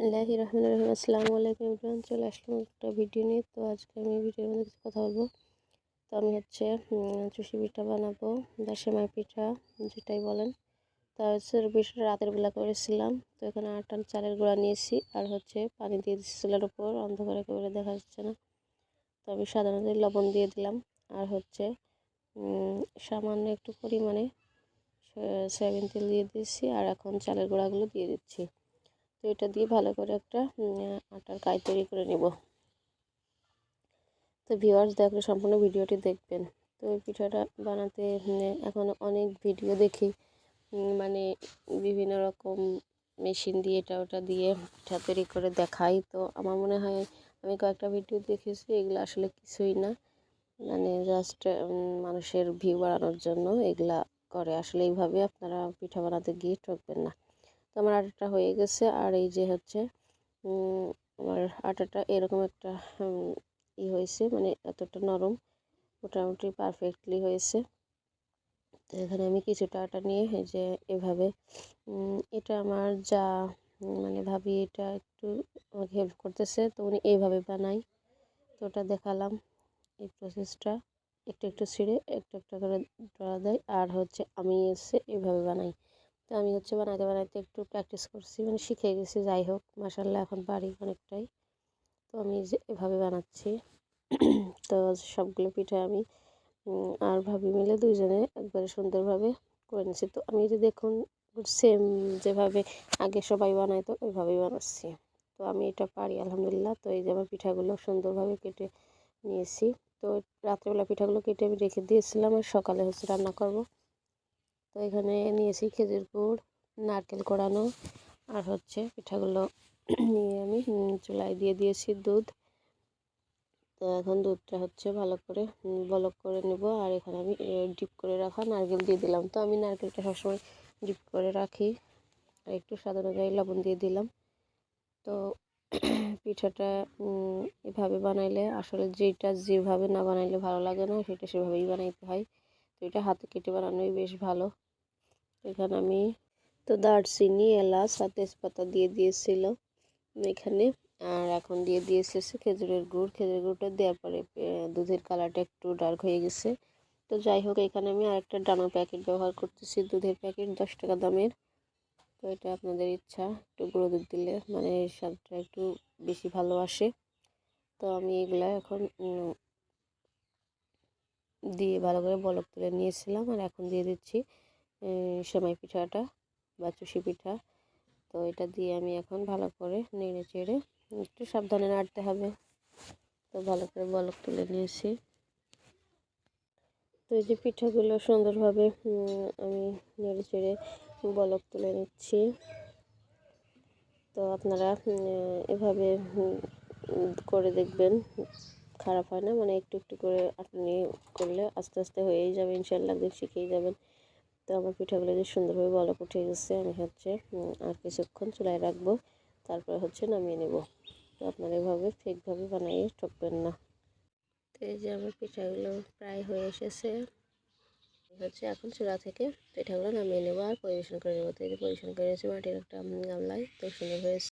বিসমিল্লাহি রহমান রহিম। আসসালামু আলাইকুম ইমরান চলে আসলাম একটা ভিডিও নিয়ে। তো আজকে আমি ভিডিওর মধ্যে কিছু কথা বলব। তো আমি হচ্ছে চুষি পিঠা বানাবো বা সেমাই পিঠা, যেটাই বলেন। তা হচ্ছে পিঠাটা রাতের বেলা করেছিলাম। তো এখানে আটান চালের গুঁড়া নিয়েছি আর হচ্ছে পানি দিয়ে দিচ্ছি চুলার উপর, অন্ধকার একেবারে দেখা যাচ্ছে না। তো আমি সাধারণত লবণ দিয়ে দিলাম। আর হচ্ছে সামান্য একটু পরিমাণে সয়াবিন তেল দিয়ে দিচ্ছি আর এখন চালের গুঁড়াগুলো দিয়ে দিচ্ছি। তো এটা দিয়ে ভালো করে একটা আটার কাই তৈরি করে নেব। তো ভিওয়ার্স দেখলে সম্পূর্ণ ভিডিওটি দেখবেন। তো এই পিঠাটা বানাতে এখন অনেক ভিডিও দেখি মানে বিভিন্ন রকম মেশিন দিয়ে এটা ওটা দিয়ে পিঠা তৈরি করে দেখাই। তো আমার মনে হয় আমি কয়েকটা ভিডিও দেখেছি, এগুলো আসলে কিছুই না। মানে জাস্ট মানুষের ভিউ বাড়ানোর জন্য এগুলা করে। আসলে এইভাবে আপনারা পিঠা বানাতে গিয়ে ঠকবেন না। তো আমার আটাটা হয়ে গেছে। আর এই যে হচ্ছে আমার আটাটা এরকম একটা ই হয়েছে মানে এতটা নরম, মোটামুটি পারফেক্টলি হয়েছে। তো এখানে আমি কিছুটা আটা নিয়ে এই যে এভাবে এটা আমার যা মানে ভাবি এটা একটু আমাকে হেল্প করতেছে, তো উনি এইভাবে বানাই তো ওটা দেখালাম এই প্রসেসটা একটু একটু ছিঁড়ে, একটু, একটা করে ডরা দেয়। আর হচ্ছে আমি এসে এইভাবে বানাই। তো আমি হচ্ছে বানাইতে বানাইতে একটু প্র্যাকটিস করছি মানে শিখে গেছি, যাই হোক মাসাল্লাহ এখন পারি অনেকটাই। তো আমি এভাবে বানাচ্ছি। তো সবগুলো পিঠে আমি আর ভাবি মিলে দুইজনে একবারে সুন্দরভাবে করে নিচ্ছি। তো আমি যদি দেখুন সেম যেভাবে আগে সবাই বানাইতো ওইভাবেই বানাচ্ছি। তো আমি এটা পারি, আলহামদুলিল্লাহ। তো এই যে আমার পিঠাগুলো সুন্দরভাবে কেটে নিয়েছি। তো রাত্রেবেলা পিঠাগুলো কেটে আমি রেখে দিয়েছিলাম আর সকালে হচ্ছে রান্না করব। তো এখানে নিয়েছি খেজুর গুড়, নারকেল কোড়ানো আর হচ্ছে পিঠাগুলো নিয়ে আমি চুলায় দিয়ে দিয়েছি দুধ। তো এখন দুধটা হচ্ছে ভালো করে বলক করে নেব, আর এখানে আমি ডিপ করে রাখা নারকেল দিয়ে দিলাম। তো আমি নারকেলটা সবসময় ডিপ করে রাখি, আর একটু স্বাদ অনুযায়ী লবণ দিয়ে দিলাম। তো পিঠাটা এভাবে বানাইলে আসলে যেটা যেভাবে না বানাইলে ভালো লাগে না, সেটা সেভাবেই বানাইতে হয়। তো এটা হাতে কেটে বানানোই বেশ ভালো। এখানে আমি তো দারচিনি, এলাচ আর তেজপাতা দিয়ে দিয়েছিল এখানে। আর এখন দিয়ে দিয়েছে খেজুরের গুড়। খেজুরের গুড়টা দেওয়ার পরে দুধের কালারটা একটু ডার্ক হয়ে গেছে। তো যাই হোক, এখানে আমি আরেকটা ডানো প্যাকেট ব্যবহার করতেছি। দুধের প্যাকেট দশ টাকা দামের। তো এটা আপনাদের ইচ্ছা, একটু গুঁড়ো দুধ দিলে মানে স্বাদটা একটু বেশি ভালো আসে। তো আমি এগুলা এখন দিয়ে ভালো করে বলক তুলে নিয়েছিলাম আর এখন দিয়ে দিচ্ছি সেমাই পিঠাটা বা চুষি পিঠা। তো এটা দিয়ে আমি এখন ভালো করে নেড়ে চেড়ে একটু সাবধানে নাড়তে হবে। তো ভালো করে বলক তুলে নিয়েছি। তো এই যে পিঠাগুলো সুন্দরভাবে আমি নেড়ে চেড়ে বলক তুলে নিচ্ছি। তো আপনারা এভাবে করে দেখবেন। খারাপ হয় না। মানে একটু একটু করে আপনি করলে আস্তে আস্তে হয়েই যাবে ইনশাল্লাহ একদিন শিখেই যাবেন। তো আমার পিঠাগুলো যে সুন্দরভাবে বলক উঠে গেছে, আমি হচ্ছে আর কিছুক্ষণ চুলায় রাখব। তারপরে হচ্ছে নামিয়ে নেব। তো আপনারা এভাবে ফেকভাবে বানিয়ে ঠকবেন না। তো এই যে আমার পিঠাগুলো প্রায় হয়ে এসেছে। হচ্ছে এখন চুলা থেকে পিঠাগুলো নামিয়ে নেব আর পরিবেশন করে নেব। তো এই যে পরিবেশন করে মাটির একটা গামলায়। তো সুন্দর হয়েছে।